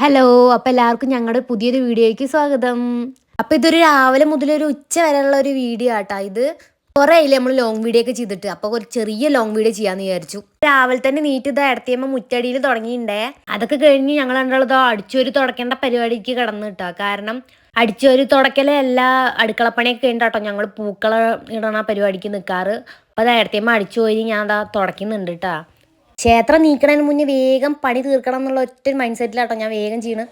Hello അപ്പോൾ എല്ലാവർക്കും ഞങ്ങളുടെ പുതിയൊരു വീഡിയോയ്ക്ക് സ്വാഗതം. അപ്പോൾ ഇതൊരു രാവിലെ മുതൽ ഒരു ഉച്ച വരെയുള്ള ഒരു വീഡിയോ ആട്ടോ ഇത്. കുറേ നമ്മൾ ലോങ് വീഡിയോ ഒക്കെ ചെയ്തിട്ട്. അപ്പോൾ ഒരു ചെറിയ ലോങ് വീഡിയോ ചെയ്യാന്ന് വിചാരിച്ചു. രാവിലെ തന്നെ നീറ്റ് ഇത് ഇടത്തിയമ്മ മുറ്റടിയിൽ തുടങ്ങിയിട്ടുണ്ടേ അതൊക്കെ കഴിഞ്ഞ് ഞങ്ങൾ കണ്ടുള്ളത് അടിച്ചൊരു തുടക്കേണ്ട പരിപാടിക്ക് കിടന്നു കിട്ടുക കാരണം അടിച്ചൊരു തുടക്കലെ എല്ലാ അടുക്കളപ്പണിയൊക്കെ ഉണ്ട് കേട്ടോ ഞങ്ങൾ പൂക്കള ഇടണ പരിപാടിക്ക് നിൽക്കാറ് അപ്പോൾ അത് ഇടത്തിയമ്മ അടിച്ചു പോയി ഞാൻ അതാ തുടക്കുന്നുണ്ട് കേട്ടോ ക്ഷേത്രം നീക്കണതിന് മുന്നേ വേഗം പണി തീർക്കണം എന്നുള്ള ഒറ്റ മൈൻഡ് സെറ്റിലാട്ടോ ഞാൻ വേഗം ചെയ്യണം.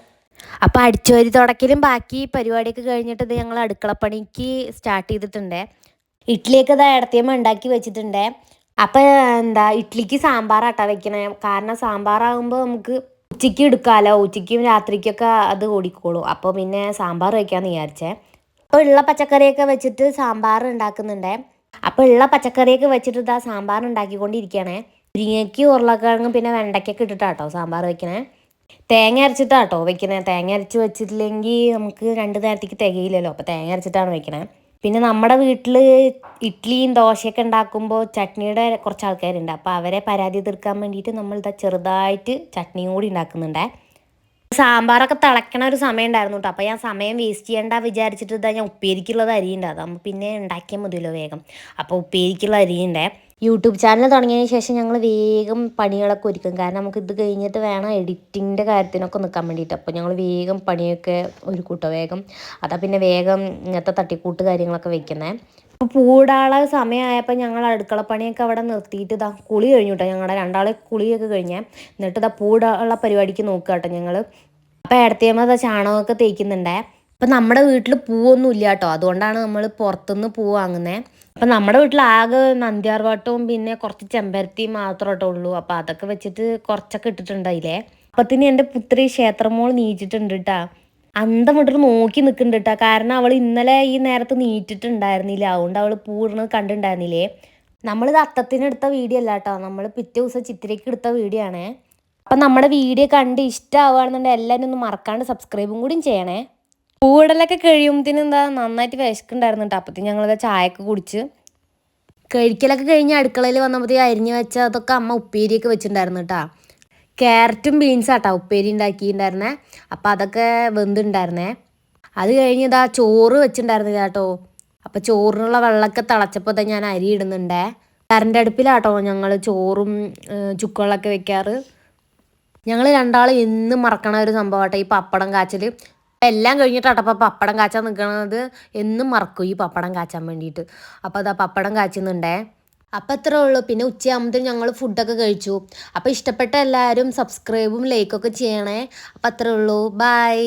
അപ്പോൾ അടിച്ചുവരി തുടക്കലും ബാക്കി പരിപാടിയൊക്കെ കഴിഞ്ഞിട്ട് ഇത് ഞങ്ങൾ അടുക്കളപ്പണിക്ക് സ്റ്റാർട്ട് ചെയ്തിട്ടുണ്ട്. ഇഡ്ഡലിയൊക്കെ ഇതാ ഇടത്തിയമ്മ ഉണ്ടാക്കി വെച്ചിട്ടുണ്ട്. അപ്പോൾ എന്താ ഇഡ്ഡലിക്ക് സാമ്പാറാട്ടാ വെക്കണേ. കാരണം സാമ്പാറാകുമ്പോൾ നമുക്ക് ഉച്ചയ്ക്ക് എടുക്കാമല്ലോ ഉച്ചയ്ക്കും രാത്രിക്കൊക്കെ അത് ഓടിക്കോളൂ. അപ്പോൾ പിന്നെ സാമ്പാർ വയ്ക്കാമെന്ന് വിചാരിച്ചേ. അപ്പോൾ ഉള്ള പച്ചക്കറിയൊക്കെ വെച്ചിട്ട് സാമ്പാർ ഉണ്ടാക്കുന്നുണ്ട് അപ്പോൾ ഉള്ള പച്ചക്കറിയൊക്കെ വെച്ചിട്ട് ഇതാ സാമ്പാർ ഉണ്ടാക്കിക്കൊണ്ടിരിക്കുകയാണേ മുരിങ്ങയ്ക്ക് ഉരുളക്കിഴങ്ങും പിന്നെ വെണ്ടയ്ക്കൊക്കെ ഇട്ടിട്ടാട്ടോ സാമ്പാർ വെക്കണേ. തേങ്ങ അരച്ചിട്ടാട്ടോ വെക്കണേ. തേങ്ങ അരച്ച് വെച്ചിട്ടില്ലെങ്കിൽ നമുക്ക് രണ്ട് നേരത്തേക്ക് തികയില്ലല്ലോ. അപ്പോൾ തേങ്ങ അരച്ചിട്ടാണ് വെക്കണേ. പിന്നെ നമ്മുടെ വീട്ടിൽ ഇഡ്ഡലിയും ദോശയൊക്കെ ഉണ്ടാക്കുമ്പോൾ ചട്നിയുടെ കുറച്ച് ആൾക്കാരുണ്ട്. അപ്പോൾ അവരെ പരാതി തീർക്കാൻ വേണ്ടിയിട്ട് നമ്മൾ ഇതാ ചെറുതായിട്ട് ചട്നിയും കൂടി ഉണ്ടാക്കുന്നുണ്ടേ. സാമ്പാറൊക്കെ തിളയ്ക്കണ ഒരു സമയം ഉണ്ടായിരുന്നു കേട്ടോ അപ്പോൾ ഞാൻ സമയം വേസ്റ്റ് ചെയ്യേണ്ട വിചാരിച്ചിട്ട് ഇതാ ഞാൻ ഉപ്പേരിക്കുള്ളത് അരിയുണ്ട്. അതാകുമ്പോൾ പിന്നെ ഉണ്ടാക്കിയാൽ മതിയല്ലോ വേഗം. അപ്പോൾ ഉപ്പേരിക്കുള്ള അരിയുണ്ടേ. യൂട്യൂബ് ചാനൽ തുടങ്ങിയതിന് ശേഷം ഞങ്ങൾ വേഗം പണികളൊക്കെ ഒരുക്കും. കാരണം നമുക്ക് ഇത് കഴിഞ്ഞിട്ട് വേണം എഡിറ്റിങ്ങിന്റെ കാര്യത്തിനൊക്കെ നിൽക്കാൻ വേണ്ടിയിട്ട്. അപ്പോൾ ഞങ്ങൾ വേഗം പണിയൊക്കെ ഒരുക്കൂട്ടോ വേഗം. അതാ പിന്നെ വേഗം ഇങ്ങനത്തെ തട്ടിക്കൂട്ട് കാര്യങ്ങളൊക്കെ വെക്കുന്നത് അപ്പോൾ പൂടാള സമയമായപ്പോൾ ഞങ്ങൾ അടുക്കള പണിയൊക്കെ അവിടെ നിർത്തിയിട്ട് ഇതാ കുളി കഴിഞ്ഞു കേട്ടോ. ഞങ്ങളുടെ രണ്ടാളെ കുളിയൊക്കെ കഴിഞ്ഞേ എന്നിട്ട് ഇതാ പൂടാള പരിപാടിക്ക് നോക്കുക കേട്ടോ ഞങ്ങൾ അപ്പോൾ ഇടത്തേമ്മ ചാണകമൊക്കെ തേക്കുന്നുണ്ടേ. അപ്പം നമ്മുടെ വീട്ടിൽ പൂവൊന്നും ഇല്ല കേട്ടോ അതുകൊണ്ടാണ് നമ്മൾ പുറത്തുനിന്ന് പൂ വാങ്ങുന്നത് അപ്പം നമ്മുടെ വീട്ടിൽ ആകെ നന്ദ്യാർവാട്ടവും പിന്നെ കുറച്ച് ചെമ്പരത്തിയും മാത്രമേ ഉള്ളൂ. അപ്പം അതൊക്കെ വെച്ചിട്ട് കുറച്ചൊക്കെ ഇട്ടിട്ടുണ്ടായില്ലേ അപ്പത്തിന് എന്റെ പുത്രി ക്ഷേത്രമോൾ നീച്ചിട്ടുണ്ട് കേട്ടാ. അന്തം വിട്ടിട്ട് നോക്കി നിൽക്കുന്നുണ്ട് കേട്ടാ. കാരണം അവൾ ഇന്നലെ ഈ നേരത്ത് നീറ്റിട്ടുണ്ടായിരുന്നില്ല. അതുകൊണ്ട് അവൾ പൂർണ കണ്ടിട്ടുണ്ടായിരുന്നില്ലേ. നമ്മളിത് അത്തത്തിനെടുത്ത വീഡിയോ അല്ല കേട്ടോ. നമ്മൾ പിറ്റേ ദിവസം ചിത്രയ്ക്ക് എടുത്ത വീഡിയോ ആണ്. അപ്പം നമ്മുടെ വീഡിയോ കണ്ട് ഇഷ്ടമാവുകയാണെന്നുണ്ടെങ്കിൽ എല്ലാവരും ഒന്ന് മറക്കാണ്ട് സബ്സ്ക്രൈബും കൂടിയും ചെയ്യണേ. പൂവിടലൊക്കെ കഴിയുമ്പത്തിന് എന്താ നന്നായിട്ട് വിശക്കുണ്ടായിരുന്നു കേട്ടോ അപ്പത്തിന് ഞങ്ങളത് ചായയൊക്കെ കുടിച്ച് കഴിക്കലൊക്കെ കഴിഞ്ഞ് അടുക്കളയിൽ വന്നപ്പോൾ അരിഞ്ഞ് വെച്ച അതൊക്കെ അമ്മ ഉപ്പേരിയൊക്കെ വെച്ചിട്ടുണ്ടായിരുന്നു കേട്ടോ ക്യാരറ്റും ബീൻസ് ആട്ടോ ഉപ്പേരി ഉണ്ടാക്കിയിട്ടുണ്ടായിരുന്നേ. അപ്പം അതൊക്കെ വെന്തുണ്ടായിരുന്നേ. അത് കഴിഞ്ഞ് ഇതാ ചോറ് വെച്ചിട്ടുണ്ടായിരുന്നില്ല കേട്ടോ. അപ്പം ചോറിനുള്ള വെള്ളമൊക്കെ തിളച്ചപ്പോൾ ഞാൻ അരി ഇടുന്നുണ്ടേ. കറണ്ട് അടുപ്പിലാട്ടോ ഞങ്ങൾ ചോറും ചുക്കുകളൊക്കെ വെക്കാറ്. ഞങ്ങൾ രണ്ടാൾ എന്നും മറക്കണ ഒരു സംഭവമാട്ടോ ഈ പപ്പടം കാച്ചൽ എല്ലാം കഴിഞ്ഞിട്ട് അപ്പോൾ പപ്പടം കാച്ചാൻ നിൽക്കുന്നത് എന്നും മറക്കും ഈ പപ്പടം കാച്ചാൻ വേണ്ടിയിട്ട് അപ്പോൾ അതാ പപ്പടം കാച്ചുന്നുണ്ടേ. അപ്പം അത്രേ ഉള്ളൂ. പിന്നെ ഉച്ചയാകുമ്പോഴത്തേക്കും ഞങ്ങൾ ഫുഡൊക്കെ കഴിച്ചു. അപ്പോൾ ഇഷ്ടപ്പെട്ട എല്ലാവരും സബ്സ്ക്രൈബും ലൈക്കൊക്കെ ചെയ്യണേ. അപ്പം അത്രേ ഉള്ളൂ. ബായ്